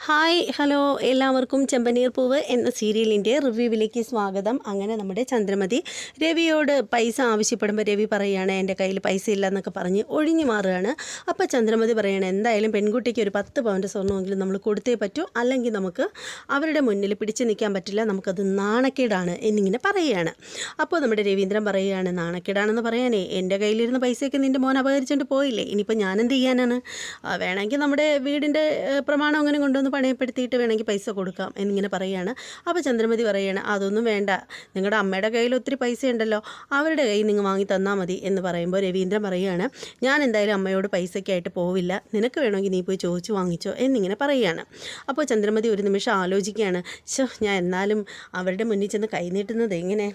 Hi hello എല്ലാവർക്കും ചെമ്പനീർ പൂവ് എന്ന സീരിയലിന്റെ റിവ്യൂവിലേക്ക് സ്വാഗതം. അങ്ങനെ നമ്മുടെ ചന്ദ്രമതി രവിയോട് പൈസ ആവശ്യപ്പെടുമ്പോൾ രവി പറയുകയാണ് എന്റെ കയ്യിൽ പൈസ ഇല്ല എന്നൊക്കെ പറഞ്ഞ് ഒഴിഞ്ഞു മാറുകയാണ്. അപ്പോൾ ചന്ദ്രമതി പറയുകയാണ് എന്തായാലും പെൺകുട്ടിക്ക് ഒരു പത്ത് പവന്റെ സ്വർണമെങ്കിലും നമ്മൾ കൊടുത്തേ പറ്റൂ. അല്ലെങ്കിൽ നമുക്ക് അവരുടെ മുന്നിൽ പിടിച്ചു നിൽക്കാൻ പറ്റില്ല. നമുക്കത് നാണക്കേടാണ് എന്നിങ്ങനെ പറയുകയാണ്. അപ്പോൾ നമ്മുടെ രവീന്ദ്രൻ പറയുകയാണ് നാണക്കേടാണെന്ന് പറയാനേ എന്റെ കയ്യിലിരുന്ന പൈസയൊക്കെ നിന്റെ മോൻ അപകരിച്ചുകൊണ്ട് പോയില്ലേ. ഇനിയിപ്പോൾ ഞാനെന്ത് ചെയ്യാനാണ്? വേണമെങ്കിൽ നമ്മുടെ വീടിന്റെ പ്രമാണം അങ്ങനെ കൊണ്ടുവന്ന് പണയപ്പെടുത്തിയിട്ട് വേണമെങ്കിൽ പൈസ കൊടുക്കാം എന്നിങ്ങനെ പറയുകയാണ്. അപ്പോൾ ചന്ദ്രമതി പറയുകയാണ് അതൊന്നും വേണ്ട. നിങ്ങളുടെ അമ്മയുടെ കയ്യിൽ ഒത്തിരി പൈസ ഉണ്ടല്ലോ അവരുടെ കയ്യിൽ നിങ്ങൾ വാങ്ങി തന്നാൽ മതി. എന്ന് പറയുമ്പോൾ രവീന്ദ്രൻ പറയുകയാണ് ഞാൻ എന്തായാലും അമ്മയോട് പൈസയ്ക്കായിട്ട് പോവില്ല. നിനക്ക് വേണമെങ്കിൽ നീ പോയി ചോദിച്ചു വാങ്ങിച്ചോ. എന്നിങ്ങനെ പറയുകയാണ്. അപ്പോൾ ചന്ദ്രമതി ഒരു നിമിഷം ആലോചിക്കുകയാണ് ശോ ഞാൻ എന്നാലും അവരുടെ മുന്നിൽ ചെന്ന് കൈനീട്ടുന്നത് എങ്ങനെ?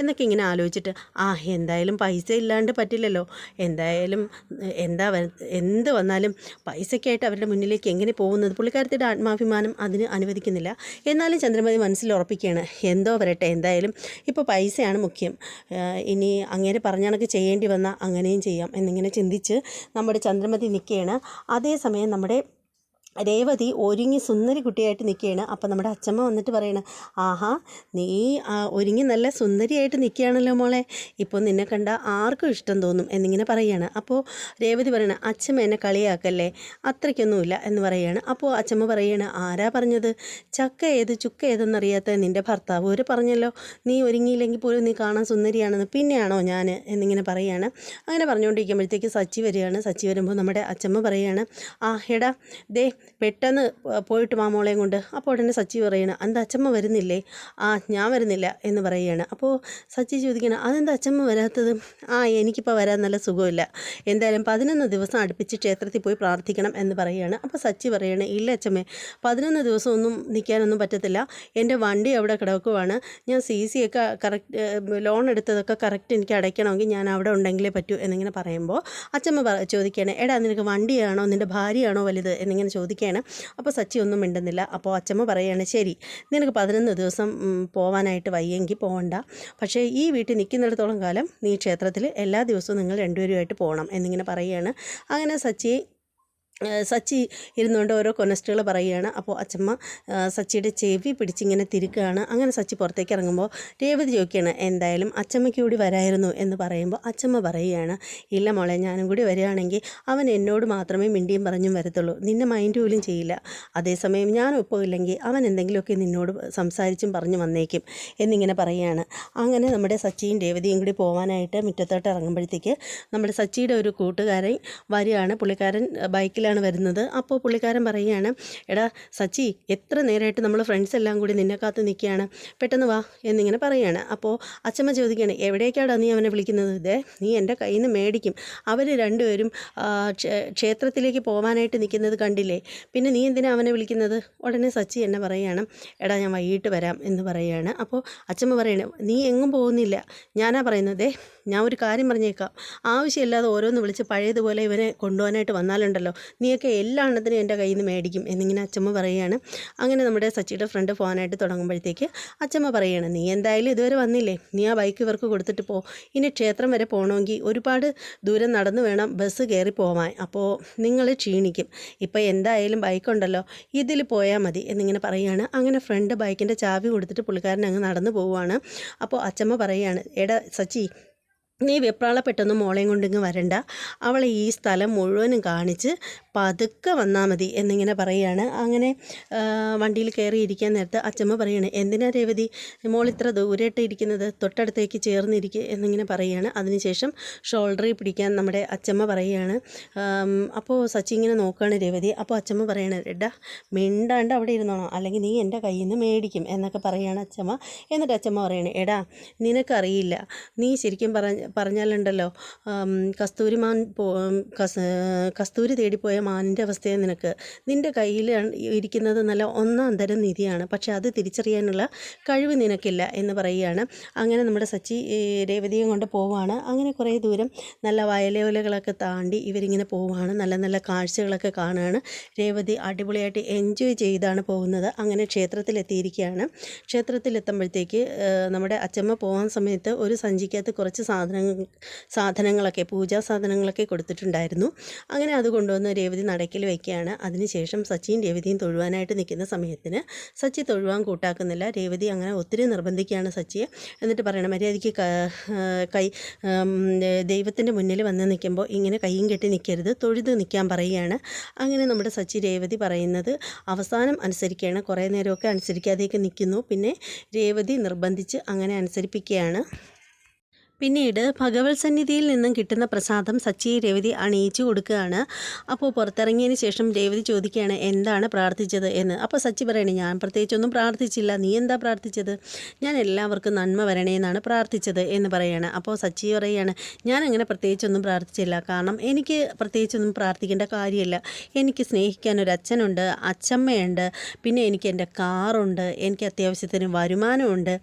എന്നൊക്കെ ഇങ്ങനെ ആലോചിച്ചിട്ട് ആ എന്തായാലും പൈസ ഇല്ലാണ്ട് പറ്റില്ലല്ലോ. എന്തായാലും എന്താ എന്ത് വന്നാലും പൈസയ്ക്കായിട്ട് അവരുടെ മുന്നിലേക്ക് എങ്ങനെ പോകുന്നത്? പുള്ളിക്കാരത്തിയുടെ ആത്മാഭിമാനം അതിന് അനുവദിക്കുന്നില്ല. എന്നാലും ചന്ദ്രമതി മനസ്സിൽ ഉറപ്പിക്കുകയാണ് എന്തോ വരട്ടെ എന്തായാലും ഇപ്പോൾ പൈസയാണ് മുഖ്യം. ഇനി അങ്ങനെ പറഞ്ഞ ചെയ്യേണ്ടി വന്നാൽ അങ്ങനെയും ചെയ്യാം എന്നിങ്ങനെ ചിന്തിച്ച് നമ്മുടെ ചന്ദ്രമതി നിൽക്കുകയാണ്. അതേസമയം നമ്മുടെ രേവതി ഒരുങ്ങി സുന്ദരി കുട്ടിയായിട്ട് നിൽക്കുകയാണ്. അപ്പോൾ നമ്മുടെ അച്ഛമ്മ വന്നിട്ട് പറയണ ആഹാ നീ ഒരുങ്ങി നല്ല സുന്ദരിയായിട്ട് നിൽക്കുകയാണല്ലോ മോളെ. ഇപ്പോൾ നിന്നെ കണ്ട ആർക്കും ഇഷ്ടം തോന്നും എന്നിങ്ങനെ പറയുകയാണ്. അപ്പോൾ രേവതി പറയണ അച്ഛമ്മ എന്നെ കളിയാക്കല്ലേ? അത്രയ്ക്കൊന്നുമില്ല എന്ന് പറയുകയാണ്. അപ്പോൾ അച്ഛമ്മ പറയുകയാണ് ആരാ പറഞ്ഞത്? ചക്ക ഏത് ചുക്ക ഏതെന്നറിയാത്ത നിന്റെ ഭർത്താവ് ഒരു പറഞ്ഞല്ലോ നീ ഒരുങ്ങിയില്ലെങ്കിൽ പോലും നീ കാണാൻ സുന്ദരിയാണെന്ന് പിന്നെയാണോ ഞാൻ എന്നിങ്ങനെ പറയുകയാണ്. അങ്ങനെ പറഞ്ഞുകൊണ്ടിരിക്കുമ്പോഴത്തേക്ക് സച്ചി വരികയാണ്. സച്ചി വരുമ്പോൾ നമ്മുടെ അച്ഛമ്മ പറയുകയാണ് ആ എടാ ദേ പെട്ടെന്ന് പോയിട്ട് മാമോളെയും കൊണ്ട്. അപ്പോൾ ഉടനെ സച്ചി പറയണം എന്താ അച്ചമ്മ വരുന്നില്ലേ? ആ ഞാൻ വരുന്നില്ല എന്ന് പറയുകയാണ്. അപ്പോൾ സച്ചി ചോദിക്കണം അതെന്താ അച്ചമ്മ വരാത്തത്? ആ എനിക്കിപ്പോൾ വരാൻ നല്ല സുഖമില്ല. എന്തായാലും പതിനൊന്ന് ദിവസം അടുപ്പിച്ച് ക്ഷേത്രത്തിൽ പോയി പ്രാർത്ഥിക്കണം എന്ന് പറയുകയാണ്. അപ്പോൾ സച്ചി പറയണേ ഇല്ല അച്ഛമ്മേ പതിനൊന്ന് ദിവസം ഒന്നും നിൽക്കാനൊന്നും പറ്റത്തില്ല. എന്റെ വണ്ടി അവിടെ കിടക്കുവാണ്. ഞാൻ സി സി ഒക്കെ കറക്റ്റ് ലോൺ എടുത്തതൊക്കെ കറക്റ്റ് എനിക്ക് അടയ്ക്കണമെങ്കിൽ ഞാൻ അവിടെ ഉണ്ടെങ്കിലേ പറ്റൂ എന്നിങ്ങനെ പറയുമ്പോൾ അച്ചമ്മ പറ ചോദിക്കുകയാണ് എടാ നിനക്ക് വണ്ടിയാണോ നിന്റെ ഭാര്യയാണോ വലുത്? എന്നിങ്ങനെ ചോദിക്കുകയാണ്. അപ്പോൾ സച്ചി ഒന്നും മിണ്ടുന്നില്ല. അപ്പോൾ അച്ചമ്മ പറയുകയാണ് ശരി നിനക്ക് പതിനൊന്ന് ദിവസം പോവാനായിട്ട് വയ്യെങ്കിൽ പോകണ്ട പക്ഷേ ഈ വീട്ടിൽ നിൽക്കുന്നിടത്തോളം കാലം നീ ക്ഷേത്രത്തിൽ എല്ലാ ദിവസവും നിങ്ങൾ രണ്ടുപേരുമായിട്ട് പോകണം എന്നിങ്ങനെ പറയുകയാണ്. അങ്ങനെ സച്ചി ഏഹ് സച്ചി ഇരുന്നുകൊണ്ട് ഓരോ കൊനസ്റ്റുകൾ പറയുകയാണ്. അപ്പോൾ അച്ചമ്മ സച്ചിയുടെ ചെവി പിടിച്ചിങ്ങനെ തിരുക്കുകയാണ്. അങ്ങനെ സച്ചി പുറത്തേക്ക് ഇറങ്ങുമ്പോൾ രേവതി ചോദിക്കുകയാണ് എന്തായാലും അച്ചമ്മയ്ക്ക് കൂടി വരായിരുന്നു എന്ന് പറയുമ്പോൾ അച്ചമ്മ പറയുകയാണ് ഇല്ല മോളെ ഞാനും കൂടി വരികയാണെങ്കിൽ അവൻ എന്നോട് മാത്രമേ മിണ്ടിയും പറഞ്ഞും വരത്തുള്ളൂ. നിന്നെ മൈൻഡ് പോലും ചെയ്യില്ല. അതേസമയം ഞാൻ ഒപ്പമില്ലെങ്കിൽ അവൻ എന്തെങ്കിലുമൊക്കെ നിന്നോട് സംസാരിച്ചും പറഞ്ഞു വന്നേക്കും എന്നിങ്ങനെ പറയുകയാണ്. അങ്ങനെ നമ്മുടെ സച്ചിയും രേവതിയും കൂടി പോകാനായിട്ട് മുറ്റത്തോട്ട് ഇറങ്ങുമ്പോഴത്തേക്ക് നമ്മുടെ സച്ചിയുടെ ഒരു കൂട്ടുകാരൻ വരികയാണ്. പുള്ളിക്കാരൻ അഹ്, ബൈക്കിലാണ് വരുന്നത്. അപ്പോൾ പുള്ളിക്കാരൻ പറയുകയാണ് എടാ സച്ചി എത്ര നേരമായിട്ട് നമ്മൾ ഫ്രണ്ട്സ് എല്ലാം കൂടി നിന്നെ കാത്ത് നിൽക്കുകയാണ്? പെട്ടെന്ന് വാ എന്നിങ്ങനെ പറയുകയാണ്. അപ്പോൾ അച്ഛമ്മ ചോദിക്കുകയാണ് എവിടേക്കാടാ നീ അവനെ വിളിക്കുന്നത്? ഇതേ നീ എന്റെ കയ്യിൽ നിന്ന് മേടിക്കും. അവർ രണ്ടുപേരും ക്ഷേത്രത്തിലേക്ക് പോകാനായിട്ട് നിൽക്കുന്നത് കണ്ടില്ലേ? പിന്നെ നീ എന്തിനാ അവനെ വിളിക്കുന്നത്? ഉടനെ സച്ചി എന്നെ പറയുകയാണ് എടാ ഞാൻ വൈകിട്ട് വരാം എന്ന് പറയുകയാണ്. അപ്പോൾ അച്ഛമ്മ പറയണേ നീ എങ്ങും പോകുന്നില്ല. ഞാനാ പറയുന്നത് ഞാൻ ഒരു കാര്യം പറഞ്ഞേക്കാം. ആവശ്യമില്ലാതെ ഓരോന്ന് വിളിച്ച് പഴയതുപോലെ ഇവനെ കൊണ്ടുപോകാനായിട്ട് വന്നാലുണ്ടല്ലോ. നീയൊക്കെ എല്ലാ എണ്ണത്തിനും എന്റെ കയ്യിൽ നിന്ന് മേടിക്കും എന്നിങ്ങനെ അച്ചമ്മ പറയുകയാണ്. അങ്ങനെ നമ്മുടെ സച്ചിയുടെ ഫ്രണ്ട് പോകാനായിട്ട് തുടങ്ങുമ്പോഴത്തേക്ക് അച്ചമ്മ പറയുകയാണ് നീ എന്തായാലും ഇതുവരെ വന്നില്ലേ? നീ ആ ബൈക്ക് ഇവർക്ക് കൊടുത്തിട്ട് പോ. ഇനി ക്ഷേത്രം വരെ പോകണമെങ്കിൽ ഒരുപാട് ദൂരം നടന്നു വേണം ബസ് കയറി പോവാൻ. അപ്പോൾ നിങ്ങൾ ക്ഷീണിക്കും. ഇപ്പോൾ എന്തായാലും ബൈക്കുണ്ടല്ലോ ഇതിൽ പോയാൽ മതി. എന്നിങ്ങനെ പറയുകയാണ്. അങ്ങനെ ഫ്രണ്ട് ബൈക്കിന്റെ ചാവി കൊടുത്തിട്ട് പുള്ളിക്കാരൻ അങ്ങ് നടന്നു പോവുകയാണ്. അപ്പോൾ അച്ചമ്മ പറയുകയാണ് എടാ സച്ചി നീ വെപ്രാളപ്പെട്ടൊന്നും മോളെയും കൊണ്ടിങ്ങ് വരണ്ട. അവളെ ഈ സ്ഥലം മുഴുവനും കാണിച്ച് പതുക്കെ വന്നാൽ മതി എന്നിങ്ങനെ പറയുകയാണ്. അങ്ങനെ വണ്ടിയിൽ കയറി ഇരിക്കാൻ നേരത്ത് അച്ചമ്മ പറയാണ് എന്തിനാ രേവതി മോൾ ഇത്ര ദൂരമായിട്ട് ഇരിക്കുന്നത്? തൊട്ടടുത്തേക്ക് ചേർന്നിരിക്കുക എന്നിങ്ങനെ പറയുകയാണ്. അതിനുശേഷം ഷോൾഡറിൽ പിടിക്കാൻ നമ്മുടെ അച്ചമ്മ പറയുകയാണ് അപ്പോൾ സച്ചി ഇങ്ങനെ നോക്കുകയാണ് രേവതി. അപ്പോൾ അച്ചമ്മ പറയണ എടാ മിണ്ടാണ്ട് അവിടെ ഇരുന്നോണം. അല്ലെങ്കിൽ നീ എന്റെ കയ്യിൽ നിന്ന് മേടിക്കും എന്നൊക്കെ പറയുകയാണ് അച്ചമ്മ. എന്നിട്ട് അച്ചമ്മ പറയണേ എടാ നിനക്കറിയില്ല. നീ ശരിക്കും പറഞ്ഞ പറഞ്ഞാലുണ്ടല്ലോ കസ്തൂരി മാൻ പോ കസ് കസ്തൂരി തേടിപ്പോയ മാനിന്റെ അവസ്ഥയെ നിനക്ക്. നിന്റെ കയ്യിൽ ഇരിക്കുന്നത് നല്ല ഒന്നാം തരം നിധിയാണ്. പക്ഷെ അത് തിരിച്ചറിയാനുള്ള കഴിവ് നിനക്കില്ല എന്ന് പറയുകയാണ്. അങ്ങനെ നമ്മുടെ സച്ചി രേവതിയും കൊണ്ട് പോവുകയാണ്. അങ്ങനെ കുറേ ദൂരം നല്ല വയലോലകളൊക്കെ താണ്ടി ഇവരിങ്ങനെ പോവുകയാണ്. നല്ല നല്ല കാഴ്ചകളൊക്കെ കാണുകയാണ്. രേവതി അടിപൊളിയായിട്ട് എൻജോയ് ചെയ്താണ് പോകുന്നത്. അങ്ങനെ ക്ഷേത്രത്തിലെത്തിയിരിക്കുകയാണ്. ക്ഷേത്രത്തിലെത്തുമ്പോഴത്തേക്ക് നമ്മുടെ അച്ചമ്മ പോകാൻ സമയത്ത് ഒരു സഞ്ചിക്കകത്ത് കുറച്ച് സാധനം സാധനങ്ങൾ സാധനങ്ങളൊക്കെ പൂജാ സാധനങ്ങളൊക്കെ കൊടുത്തിട്ടുണ്ടായിരുന്നു. അങ്ങനെ അത് കൊണ്ടുവന്ന് രേവതി നടക്കിൽ വയ്ക്കുകയാണ്. അതിനുശേഷം സച്ചിയും രേവതിയും തൊഴുവാനായിട്ട് നിൽക്കുന്ന സമയത്തിന് സച്ചി തൊഴുവാൻ കൂട്ടാക്കുന്നില്ല. രേവതി അങ്ങനെ ഒത്തിരി നിർബന്ധിക്കുകയാണ് സച്ചിയെ. എന്നിട്ട് പറയണം മര്യാദയ്ക്ക് കൈ ദൈവത്തിന്റെ മുന്നിൽ വന്ന് നിൽക്കുമ്പോൾ ഇങ്ങനെ കൈയും കെട്ടി നിൽക്കരുത്. തൊഴുത് നിൽക്കാൻ പറയുകയാണ്. അങ്ങനെ നമ്മുടെ സച്ചി രേവതി പറയുന്നത് അവസാനം അനുസരിക്കുകയാണ്. കുറേ നേരമൊക്കെ അനുസരിക്കാതെയൊക്കെ നിൽക്കുന്നു. പിന്നെ രേവതി നിർബന്ധിച്ച് അങ്ങനെ അനുസരിപ്പിക്കുകയാണ്. പിന്നീട് ഭഗവത് സന്നിധിയിൽ നിന്നും കിട്ടുന്ന പ്രസാദം സച്ചി രേവതി അണിയിച്ചു കൊടുക്കുകയാണ്. അപ്പോൾ പുറത്തിറങ്ങിയതിന് ശേഷം രേവതി ചോദിക്കുകയാണ് എന്താണ് പ്രാർത്ഥിച്ചത്? എന്ന്. അപ്പോൾ സച്ചി പറയണേ ഞാൻ പ്രത്യേകിച്ചൊന്നും പ്രാർത്ഥിച്ചില്ല. നീ എന്താ പ്രാർത്ഥിച്ചത്? ഞാൻ എല്ലാവർക്കും നന്മ വരണേ എന്നാണ് പ്രാർത്ഥിച്ചത് എന്ന് പറയുകയാണ് അപ്പോൾ സച്ചി പറയുകയാണ് ഞാൻ അങ്ങനെ പ്രത്യേകിച്ചൊന്നും പ്രാർത്ഥിച്ചില്ല. കാരണം എനിക്ക് പ്രത്യേകിച്ചൊന്നും പ്രാർത്ഥിക്കേണ്ട കാര്യമില്ല. എനിക്ക് സ്നേഹിക്കാൻ ഒരു അച്ഛനുണ്ട് അച്ചമ്മയുണ്ട് പിന്നെ എനിക്ക് എന്റെ കാറുണ്ട് എനിക്ക് അത്യാവശ്യത്തിന് വരുമാനമുണ്ട്.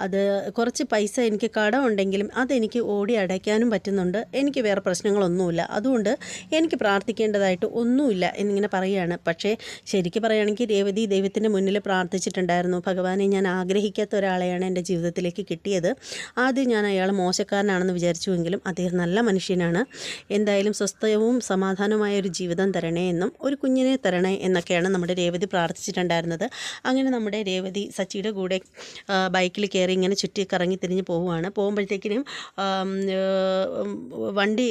അത് കുറച്ച് പൈസ എനിക്ക് കടമുണ്ടെങ്കിലും അതെനിക്ക് ഓടി അടയ്ക്കാനും പറ്റുന്നുണ്ട്. എനിക്ക് വേറെ പ്രശ്നങ്ങളൊന്നുമില്ല. അതുകൊണ്ട് എനിക്ക് പ്രാർത്ഥിക്കേണ്ടതായിട്ട് ഒന്നുമില്ല എന്നിങ്ങനെ പറയുകയാണ്. പക്ഷേ ശരിക്കും പറയുകയാണെങ്കിൽ രേവതി ദൈവത്തിന്റെ മുന്നിൽ പ്രാർത്ഥിച്ചിട്ടുണ്ടായിരുന്നു. ഭഗവാനെ ഞാൻ ആഗ്രഹിക്കാത്ത ഒരാളെയാണ് എന്റെ ജീവിതത്തിലേക്ക് കിട്ടിയത്. ആദ്യം ഞാൻ അയാൾ മോശക്കാരനാണെന്ന് വിചാരിച്ചുവെങ്കിലും അദ്ദേഹം നല്ല മനുഷ്യനാണ്. എന്തായാലും സ്വസ്ഥവും സമാധാനവുമായ ഒരു ജീവിതം തരണേ എന്നും ഒരു കുഞ്ഞിനെ തരണേ എന്നൊക്കെയാണ് നമ്മുടെ രേവതി പ്രാർത്ഥിച്ചിട്ടുണ്ടായിരുന്നത്. അങ്ങനെ നമ്മുടെ രേവതി സച്ചിയുടെ കൂടെ ബൈക്കിൽ കയറി ഇങ്ങനെ ചുറ്റി കറങ്ങി തിരിഞ്ഞ് പോവുകയാണ്. പോകുമ്പോഴത്തേക്കിനും വണ്ടി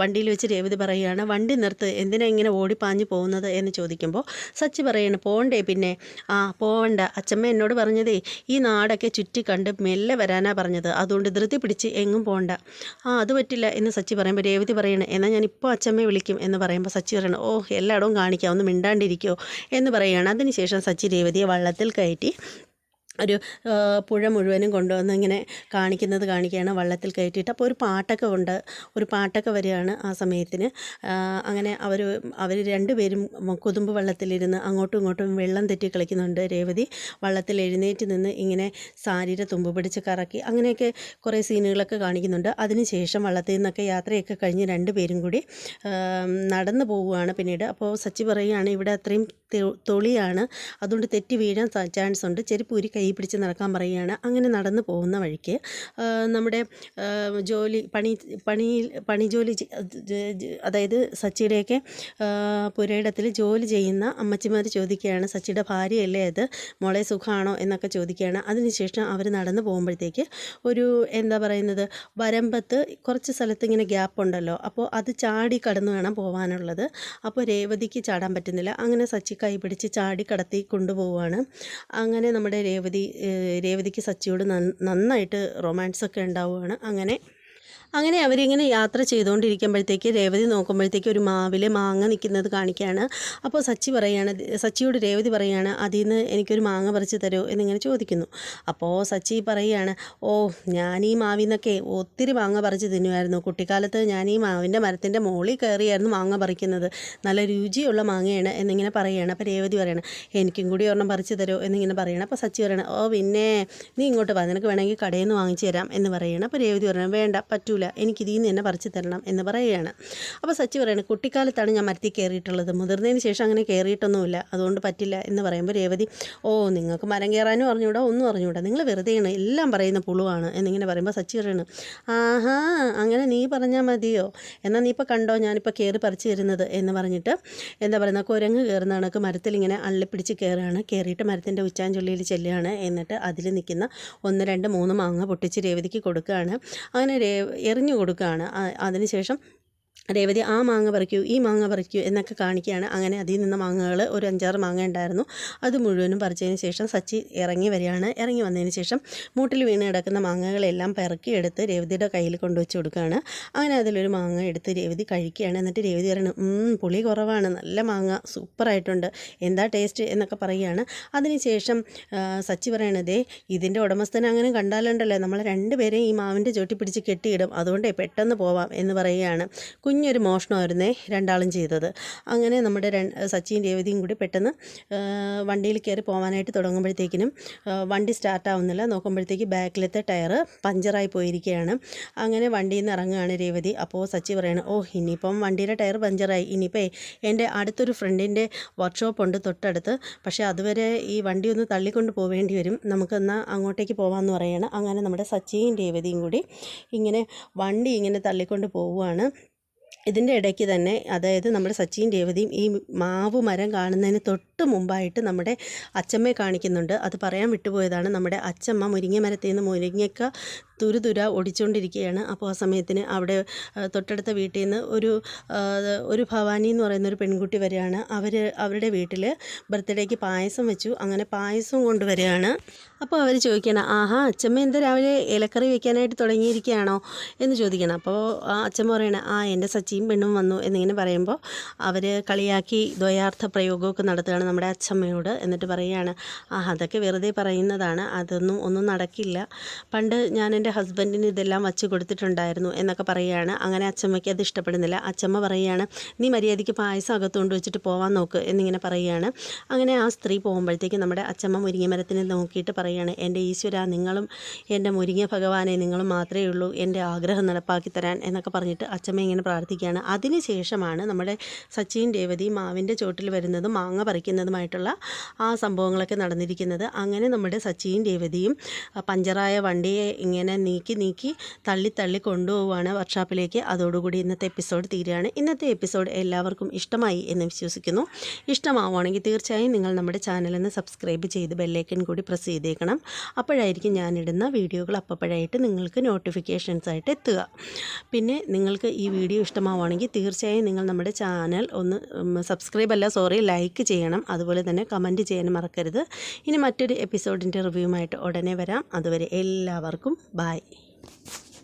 വണ്ടിയിൽ വെച്ച് രേവതി പറയുകയാണ് വണ്ടി നിർത്ത് എന്തിനാ ഇങ്ങനെ ഓടിപ്പാഞ്ഞ് പോകുന്നത്? എന്ന് ചോദിക്കുമ്പോൾ സച്ചി പറയാണ് പോകണ്ടേ പിന്നെ. ആ പോവണ്ട. അച്ചമ്മ എന്നോട് പറഞ്ഞതേ ഈ നാടൊക്കെ ചുറ്റി കണ്ട് മെല്ലെ വരാനാ പറഞ്ഞത്. അതുകൊണ്ട് ധൃതി പിടിച്ച് എങ്ങും പോകണ്ട ആ അത് പറ്റില്ല എന്ന് സച്ചി പറയുമ്പോൾ രേവതി പറയണേ എന്നാൽ ഞാൻ ഇപ്പോൾ അച്ചമ്മയെ വിളിക്കും എന്ന് പറയുമ്പോൾ സച്ചി പറയണം ഓ എല്ലായിടവും കാണിക്കാം ഒന്ന് മിണ്ടാണ്ടിരിക്കോ എന്ന് പറയുകയാണ് അതിനുശേഷം സച്ചി രേവതിയെ വള്ളത്തിൽ കയറ്റി ഒരു പുഴ മുഴുവനും കൊണ്ടുവന്ന് ഇങ്ങനെ കാണിക്കുന്നത് കാണിക്കുകയാണ് വള്ളത്തിൽ കയറ്റിയിട്ട്. അപ്പോൾ ഒരു പാട്ടൊക്കെ ഉണ്ട്. ഒരു പാട്ടൊക്കെ വരികയാണ് ആ സമയത്തിന്. അങ്ങനെ അവർ അവർ രണ്ടുപേരും കൊതുമ്പ് വള്ളത്തിലിരുന്ന് അങ്ങോട്ടും ഇങ്ങോട്ടും വെള്ളം തെറ്റി കളിക്കുന്നുണ്ട് രേവതി. വള്ളത്തിൽ എഴുന്നേറ്റ് നിന്ന് ഇങ്ങനെ സാരിയുടെ തുമ്പ് പിടിച്ച് കറക്കി അങ്ങനെയൊക്കെ കുറേ സീനുകളൊക്കെ കാണിക്കുന്നുണ്ട്. അതിനുശേഷം വള്ളത്തിൽ നിന്നൊക്കെ യാത്രയൊക്കെ കഴിഞ്ഞ് രണ്ടുപേരും കൂടി നടന്നു പോവുകയാണ് പിന്നീട്. അപ്പോൾ സച്ചി പറയുകയാണ് ഇവിടെ അത്രയും തൊളിയാണ്. അതുകൊണ്ട് തെറ്റി വീഴാൻ ചാൻസ് ഉണ്ട്. ചെരുപ്പൂരി കൈ പിടിച്ച് നടക്കാൻ പറയുകയാണ്. അങ്ങനെ നടന്നു പോകുന്ന വഴിക്ക് നമ്മുടെ ജോലി പണി പണിയിൽ പണി ജോലി അതായത് സച്ചിയുടെയൊക്കെ പുരയിടത്തിൽ ജോലി ചെയ്യുന്ന അമ്മച്ചിമാർ ചോദിക്കുകയാണ് സച്ചിയുടെ ഭാര്യയല്ലേ അത്? മോളെ സുഖമാണോ എന്നൊക്കെ ചോദിക്കുകയാണ്. അതിനുശേഷം അവർ നടന്നു പോകുമ്പോഴത്തേക്ക് ഒരു എന്താ പറയുന്നത് വരമ്പത്ത് കുറച്ച് സ്ഥലത്ത് ഇങ്ങനെ ഗ്യാപ്പ് ഉണ്ടല്ലോ. അപ്പോൾ അത് ചാടി കടന്നു വേണം പോകാനുള്ളത് അപ്പോൾ രേവതിക്ക് ചാടാൻ പറ്റുന്നില്ല. അങ്ങനെ സച്ചി കൈ പിടിച്ച് ചാടി കടത്തി കൊണ്ടുപോവുകയാണ്. അങ്ങനെ നമ്മുടെ രേവതി ഏഹ്, രേവതിക്ക് സച്ചിയോട് നന്നായിട്ട് റൊമാൻസൊക്കെ ഉണ്ടാവുകയാണ് അങ്ങനെ അങ്ങനെ അവരിങ്ങനെ യാത്ര ചെയ്തുകൊണ്ടിരിക്കുമ്പോഴത്തേക്ക് രേവതി നോക്കുമ്പോഴത്തേക്ക് ഒരു മാവിലെ മാങ്ങ നിൽക്കുന്നത് കാണിക്കുകയാണ്. അപ്പോൾ സച്ചി പറയുകയാണ് സച്ചിയോട് രേവതി പറയുകയാണ് അതിൽ നിന്ന് എനിക്കൊരു മാങ്ങ പറിച്ച് തരുമോ എന്നിങ്ങനെ ചോദിക്കുന്നു. അപ്പോൾ സച്ചി പറയുകയാണ് ഓ ഞാൻ ഈ മാവിൽ നിന്നൊക്കെ ഒത്തിരി മാങ്ങ പറിച്ച് തിന്നുമായിരുന്നു. കുട്ടിക്കാലത്ത് ഞാൻ ഈ മാവിന്റെ മരത്തിന്റെ മുകളിൽ കയറിയായിരുന്നു മാങ്ങ പറിക്കുന്നത്. നല്ല രുചിയുള്ള മാങ്ങയാണ് എന്നിങ്ങനെ പറയുകയാണ് അപ്പോൾ രേവതി പറയണം എനിക്കും കൂടി ഒരെണ്ണം പറിച്ച് തരുമോ എന്നിങ്ങനെ പറയണം. അപ്പോൾ സച്ചി പറയണം ഓ പിന്നെ നീ ഇങ്ങോട്ട് വാ. നിനക്ക് വേണമെങ്കിൽ കടയിൽ നിന്ന് വാങ്ങിച്ചു തരാം എന്ന് പറയണം. അപ്പോൾ രേവതി പറയണം വേണ്ട പറ്റൂല. എനിക്ക് ഇതിൽ നിന്ന് തന്നെ പറിച്ച് തരണം എന്ന് പറയുകയാണ്. അപ്പോൾ സച്ചി പറയുന്നത് കുട്ടിക്കാലത്താണ് ഞാൻ മരത്തിൽ കയറിയിട്ടുള്ളത് മുതിർന്നതിന് ശേഷം അങ്ങനെ കയറിയിട്ടൊന്നുമില്ല അതുകൊണ്ട് പറ്റില്ല. എന്ന് പറയുമ്പോൾ രേവതി ഓ നിങ്ങൾക്ക് മരം കയറാനും അറിഞ്ഞൂടാ ഒന്നും അറിഞ്ഞൂടാ. നിങ്ങൾ വെറുതെയാണ് എല്ലാം പറയുന്ന പുളുവാണ്. എന്നിങ്ങനെ പറയുമ്പോൾ സച്ചി പറയുന്നു ആഹാ അങ്ങനെ നീ പറഞ്ഞാൽ മതിയോ? എന്നാൽ നീ ഇപ്പോൾ കണ്ടോ ഞാനിപ്പോൾ കയറി പറിച്ചു തരുന്നത്? എന്ന് പറഞ്ഞിട്ട് എന്താ പറയുന്നത് കുരങ്ങ് കയറുന്ന കണക്ക് മരത്തിൽ ഇങ്ങനെ അള്ളിപ്പിടിച്ച് കയറുകയാണ് കയറിയിട്ട് മരത്തിന്റെ ഉച്ചാഞ്ചൊള്ളിയിൽ ചെല്ലുകയാണ്. എന്നിട്ട് അതിൽ നിൽക്കുന്ന ഒന്ന് രണ്ട് മൂന്ന് മാങ്ങ പൊട്ടിച്ച് രേവതിക്ക് കൊടുക്കുകയാണ്. അങ്ങനെ എറിഞ്ഞു കൊടുക്കുകയാണ്. അതിനുശേഷം രേവതി ആ മാങ്ങ പറിക്കൂ ഈ മാങ്ങ പറിക്കൂ എന്നൊക്കെ കാണിക്കുകയാണ്. അങ്ങനെ അതിൽ നിന്ന് മാങ്ങകൾ ഒരു അഞ്ചാറ് മാങ്ങ ഉണ്ടായിരുന്നു. അത് മുഴുവനും പറിച്ചതിന് ശേഷം സച്ചി ഇറങ്ങി വരികയാണ്. ഇറങ്ങി വന്നതിന് ശേഷം മൂട്ടിൽ വീണ് കിടക്കുന്ന മാങ്ങകളെല്ലാം പെറുക്കി എടുത്ത് രേവതിയുടെ കയ്യിൽ കൊണ്ടുവച്ച് കൊടുക്കുകയാണ്. അങ്ങനെ അതിലൊരു മാങ്ങ എടുത്ത് രേവതി കഴിക്കുകയാണ്. എന്നിട്ട് രേവതി പറയണം "ഉം, പുളി കുറവാണ്. നല്ല മാങ്ങ സൂപ്പറായിട്ടുണ്ട്. എന്താ ടേസ്റ്റ്? എന്നൊക്കെ പറയുകയാണ്. അതിനുശേഷം സച്ചി പറയണതേ ഇതിന്റെ ഉടമസ്ഥൻ അങ്ങനെ കണ്ടാലുണ്ടല്ലോ. നമ്മൾ രണ്ടുപേരെയും ഈ മാവിന്റെ ചോട്ടി പിടിച്ച് കെട്ടിയിടും. അതുകൊണ്ടേ പെട്ടെന്ന് പോവാം എന്ന് പറയുകയാണ്. കുഞ്ഞു കുഞ്ഞൊരു മോഷണമായിരുന്നേ രണ്ടാളും ചെയ്തത്. അങ്ങനെ നമ്മുടെ സച്ചിയും രേവതിയും കൂടി പെട്ടെന്ന് വണ്ടിയിൽ കയറി പോകാനായിട്ട് തുടങ്ങുമ്പോഴത്തേക്കിനും വണ്ടി സ്റ്റാർട്ടാവുന്നില്ല. നോക്കുമ്പോഴത്തേക്ക് ബാക്കിലത്തെ ടയർ പഞ്ചറായി പോയിരിക്കുകയാണ്. അങ്ങനെ വണ്ടിയിൽ നിന്ന് ഇറങ്ങുകയാണ് രേവതി. അപ്പോൾ സച്ചി പറയുന്നത് ഓ ഇനിയിപ്പം വണ്ടിയുടെ ടയർ പഞ്ചറായി. ഇനിയിപ്പോൾ എന്റെ അടുത്തൊരു ഫ്രണ്ടിന്റെ വർക്ക്ഷോപ്പ് ഉണ്ട് തൊട്ടടുത്ത്. പക്ഷേ അതുവരെ ഈ വണ്ടി ഒന്ന് തള്ളിക്കൊണ്ട് പോവേണ്ടി വരും. നമുക്കെന്നാൽ അങ്ങോട്ടേക്ക് പോകാമെന്ന് പറയുകയാണ് അങ്ങനെ നമ്മുടെ സച്ചിയും രേവതിയും കൂടി ഇങ്ങനെ വണ്ടി ഇങ്ങനെ തള്ളിക്കൊണ്ട് പോവുകയാണ്. ഇതിന്റെ ഇടയ്ക്ക് തന്നെ അതായത് നമ്മുടെ സച്ചിൻ രേവതിയും ഈ മാവ് മരം കാണുന്നതിന് തൊട്ട് മുമ്പായിട്ട് നമ്മുടെ അച്ചമ്മയെ കാണിക്കുന്നുണ്ട്. അത് പറയാൻ വിട്ടുപോയതാണ്. നമ്മുടെ അച്ചമ്മ മുരിങ്ങ മരത്തിൽ നിന്ന് മുരിങ്ങക്ക തുരുതുര ഒടിച്ചുകൊണ്ടിരിക്കുകയാണ് അപ്പോൾ ആ സമയത്തിന് അവിടെ തൊട്ടടുത്ത വീട്ടിൽ നിന്ന് ഒരു ഒരു ഭവാനി എന്ന് പറയുന്ന ഒരു പെൺകുട്ടി വരികയാണ്. അവർ അവരുടെ വീട്ടിൽ ബർത്ത്ഡേക്ക് പായസം വെച്ചു. അങ്ങനെ പായസം കൊണ്ടുവരികയാണ്. അപ്പോൾ അവർ ചോദിക്കണം ആഹാ അച്ചമ്മ എന്താ രാവിലെ ഇലക്കറി വെക്കാനായിട്ട് തുടങ്ങിയിരിക്കുകയാണോ? എന്ന് ചോദിക്കണം അപ്പോൾ ആ അച്ഛമ്മ പറയണം ആ എന്റെ സച്ചിയും പെണ്ണും വന്നു എന്നിങ്ങനെ പറയുമ്പോൾ അവർ കളിയാക്കി ദ്വയാർത്ഥ പ്രയോഗമൊക്കെ നടത്തുകയാണ് നമ്മുടെ അച്ഛമ്മയോട് എന്നിട്ട് പറയുകയാണ് ആ അതൊക്കെ വെറുതെ പറയുന്നതാണ് അതൊന്നും ഒന്നും നടക്കില്ല. പണ്ട് ഞാൻ എന്റെ ഹസ്ബൻഡിന് ഇതെല്ലാം വച്ച് കൊടുത്തിട്ടുണ്ടായിരുന്നു എന്നൊക്കെ പറയുകയാണ്. അങ്ങനെ അച്ഛമ്മയ്ക്ക് അത് ഇഷ്ടപ്പെടുന്നില്ല. അച്ഛമ്മ പറയുകയാണ് നീ മര്യാദയ്ക്ക് പായസം അകത്തുകൊണ്ട് വെച്ചിട്ട് പോവാൻ നോക്ക് എന്നിങ്ങനെ പറയുകയാണ്. അങ്ങനെ ആ സ്ത്രീ പോകുമ്പോഴത്തേക്ക് നമ്മുടെ അച്ഛമ്മ മുരിങ്ങമരത്തിനെ നോക്കിയിട്ട് പറയുകയാണ് എന്റെ ഈശ്വര നിങ്ങളും എന്റെ മുരിങ്ങ ഭഗവാനെ നിങ്ങളും മാത്രമേ ഉള്ളൂ എന്റെ ആഗ്രഹം നടപ്പാക്കി തരാൻ എന്നൊക്കെ പറഞ്ഞിട്ട് അച്ഛമ്മ ഇങ്ങനെ പ്രാർത്ഥിക്കുകയാണ്. അതിന് ശേഷമാണ് നമ്മുടെ സച്ചിൻ രേവതി മാവിന്റെ ചോട്ടിൽ വരുന്നതും മാങ്ങ പറിക്കുന്നതുമായിട്ടുള്ള ആ സംഭവങ്ങളൊക്കെ നടന്നിരിക്കുന്നത്. അങ്ങനെ നമ്മുടെ സച്ചിൻ രേവതിയും പഞ്ചറായ വണ്ടിയെ ഇങ്ങനെ നീക്കി നീക്കി തള്ളി തള്ളി കൊണ്ടുപോവുകയാണ് വർക്ക്ഷോപ്പിലേക്ക്. അതോടുകൂടി ഇന്നത്തെ എപ്പിസോഡ് തീരുകയാണ്. ഇന്നത്തെ എപ്പിസോഡ് എല്ലാവർക്കും ഇഷ്ടമായി എന്ന് വിശ്വസിക്കുന്നു. ഇഷ്ടമാവുകയാണെങ്കിൽ തീർച്ചയായും നിങ്ങൾ നമ്മുടെ ചാനലിന് സബ്സ്ക്രൈബ് ചെയ്ത് ബെല്ലൈക്കൻ കൂടി പ്രസ് ചെയ്തേക്കണം അപ്പോഴായിരിക്കും ഞാനിടുന്ന വീഡിയോകൾ അപ്പോഴായിട്ട് നിങ്ങൾക്ക് നോട്ടിഫിക്കേഷൻസ് ആയിട്ട് എത്തുക. പിന്നെ നിങ്ങൾക്ക് ഈ വീഡിയോ ഇഷ്ടമാവുകയാണെങ്കിൽ തീർച്ചയായും നിങ്ങൾ നമ്മുടെ ചാനൽ ഒന്ന് സബ്സ്ക്രൈബ് അല്ല സോറി ലൈക്ക് ചെയ്യണം. അതുപോലെ തന്നെ കമന്റ് ചെയ്യാൻ മറക്കരുത്. ഇനി മറ്റൊരു എപ്പിസോഡിന്റെ റിവ്യൂമായിട്ട് ഉടനെ വരാം. അതുവരെ എല്ലാവർക്കും ബായ്